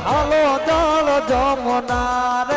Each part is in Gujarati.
હાલો જળ જમના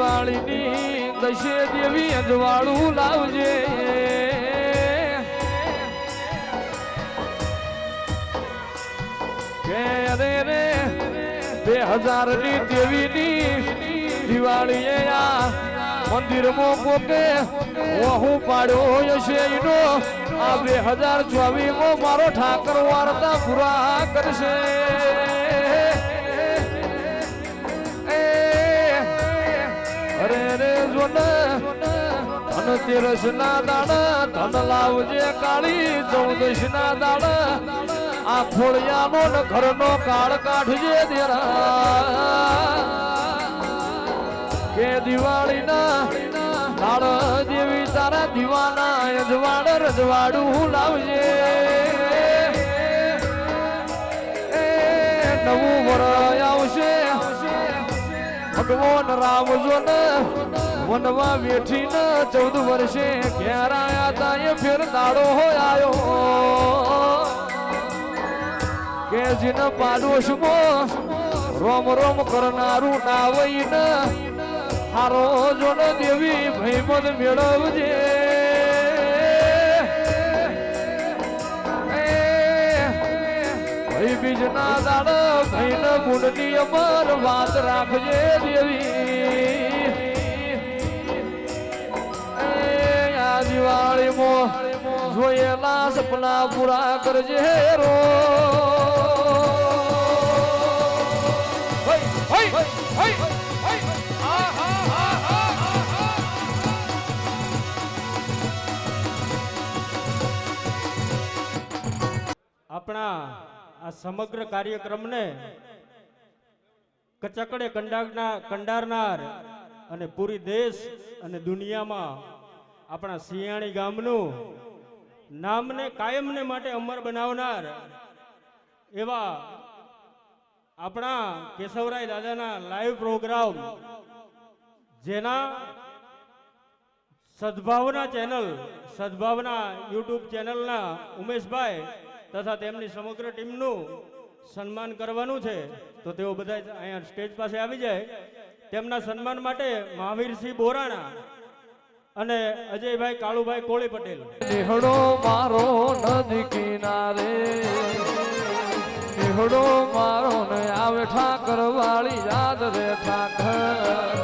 દિવાળીની દશે દેવી અજવાળું લાવજે. અરે રે, બે હજારની દેવી ની દિવાળીએ આ મંદિરમાં કોકે વહુ પાડ્યો હશે એનો. આ બે હજાર ચોવીસમાં મારો ઠાકર વાર્તા પૂરા કરશે. અરે રે જોને ધન તેરસ ના દાડા, ધન લાવજે કાળી ચૌદશ ના દાડા. આ ખોળિયાનો ને ઘરનો કાળ કાઢજે દેરા. કે દિવાળી ના કાળ દેવી તારા દીવાના યજવાડ રજવાડું લાવજે. ભગવાન રામ જો ને વનવા વેઠી ને ચૌદ વર્ષે ઘેર આયા તા, એ ફેર દાડો હોય આયો. કે જીન પાડોશમાં રોમ રોમ કરનારું નાવઈને હારો જોન દેવી ભૈમદ મેળવજે. ભાઈ બીજના દાડ ભાઈન ગુણની અમર વાત રાખજે દેવી. આ આ દિવાળીમાં જોયેલા સપના પૂરા કરજે રો. આપણા આ સમગ્ર કાર્યક્રમને કચકડે કંડારના કંડારનાર અને પૂરી દેશ અને દુનિયામાં આપણા સિયાણી ગામનું નામને કાયમને માટે અમર બનાવનાર એવા આપણા કેશવરાય દાદાના લાઈવ પ્રોગ્રામ જેના સદભાવના ચેનલ, સદભાવના યુટ્યુબ ચેનલના ઉમેશભાઈ તથા તેમની સમગ્ર ટીમનું સન્માન કરવાનું છે, તો તેઓ બધા અહીંયા સ્ટેજ પાસે આવી જાય. તેમના સન્માન માટે મહાવીરસિંહ બોરાણા અને અજયભાઈ કાળુભાઈ કોળી પટેલ. નિહળો મારો નદી કિનારે નિહળો મારો ને આવે ઠાકર વાળી યાદ રે ઠાકર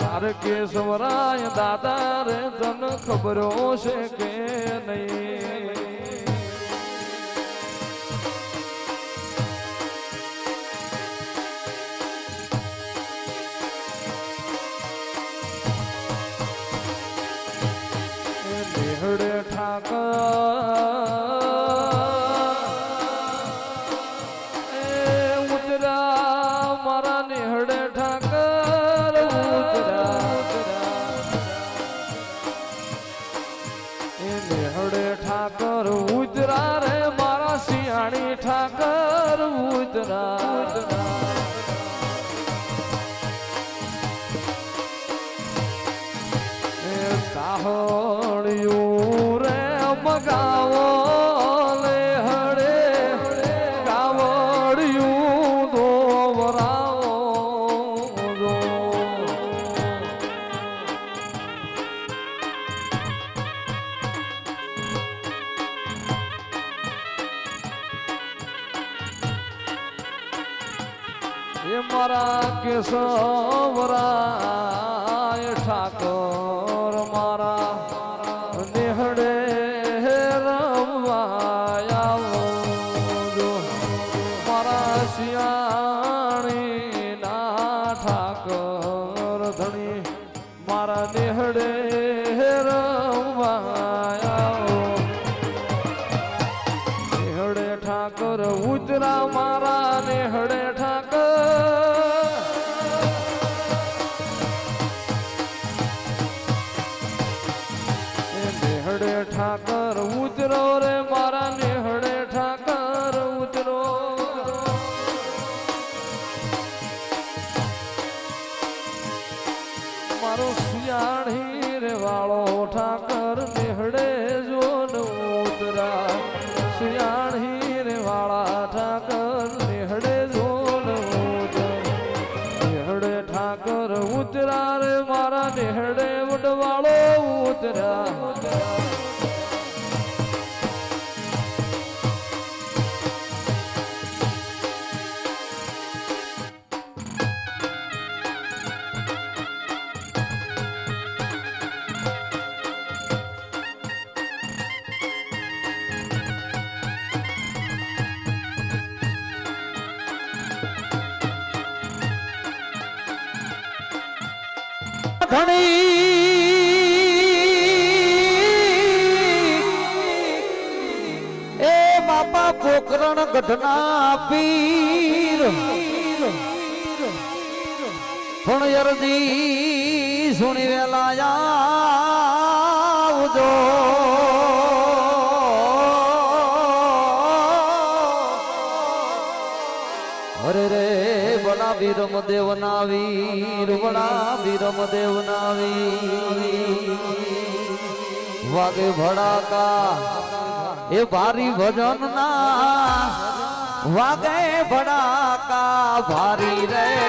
તારે કેશવરાય દાદા રે તન ખબરો છે કે નહીં? ચાહણ્યું રે મગાવો લે હડે કાવડ્યું દોવરાવો એ મારા કેસવરા ઠાકોર નેહડે ઠાકર ઉતરો રે મારા ગઢના પીર. પણ અરજી સુણી વેલા આવજો. અરે રે બડા વિરમ દેવ ના વીર બડા વિરમ દેવ ના વીર. વાગે ભડાકા, એ ભારી ભજન ના વાગે ભડાકા ભારી રે.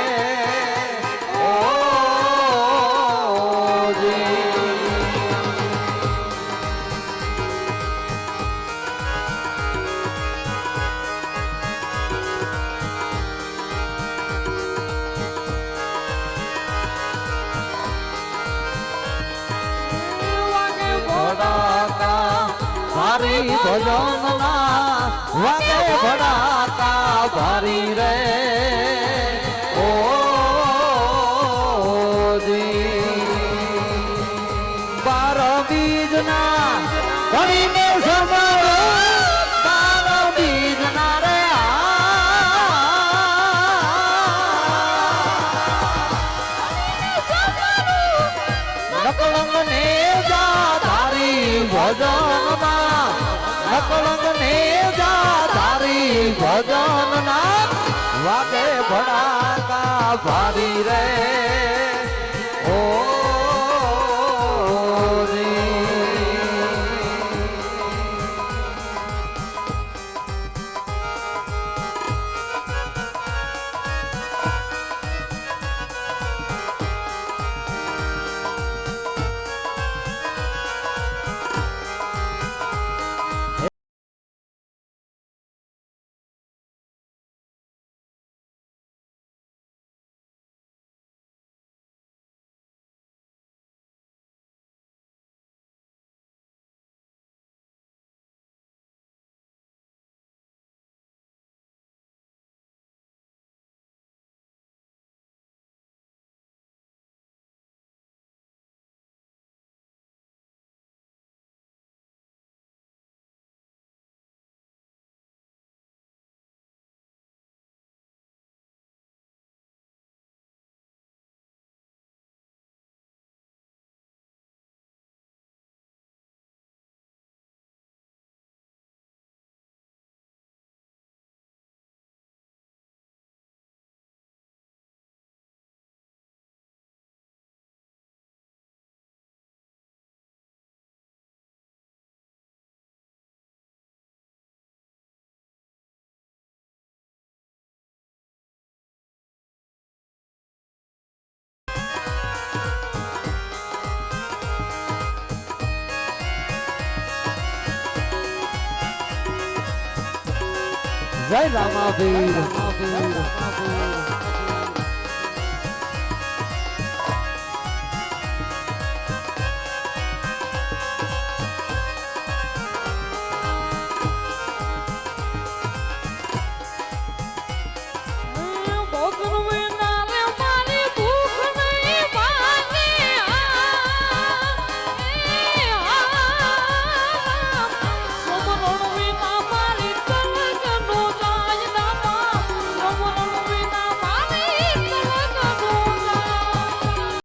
ભારી ભજન ના વાગે ભડાકા ભરી રે. ધારી ભજનના વાગે ભડાકા ભારી રે. ઓ જય રામાવીર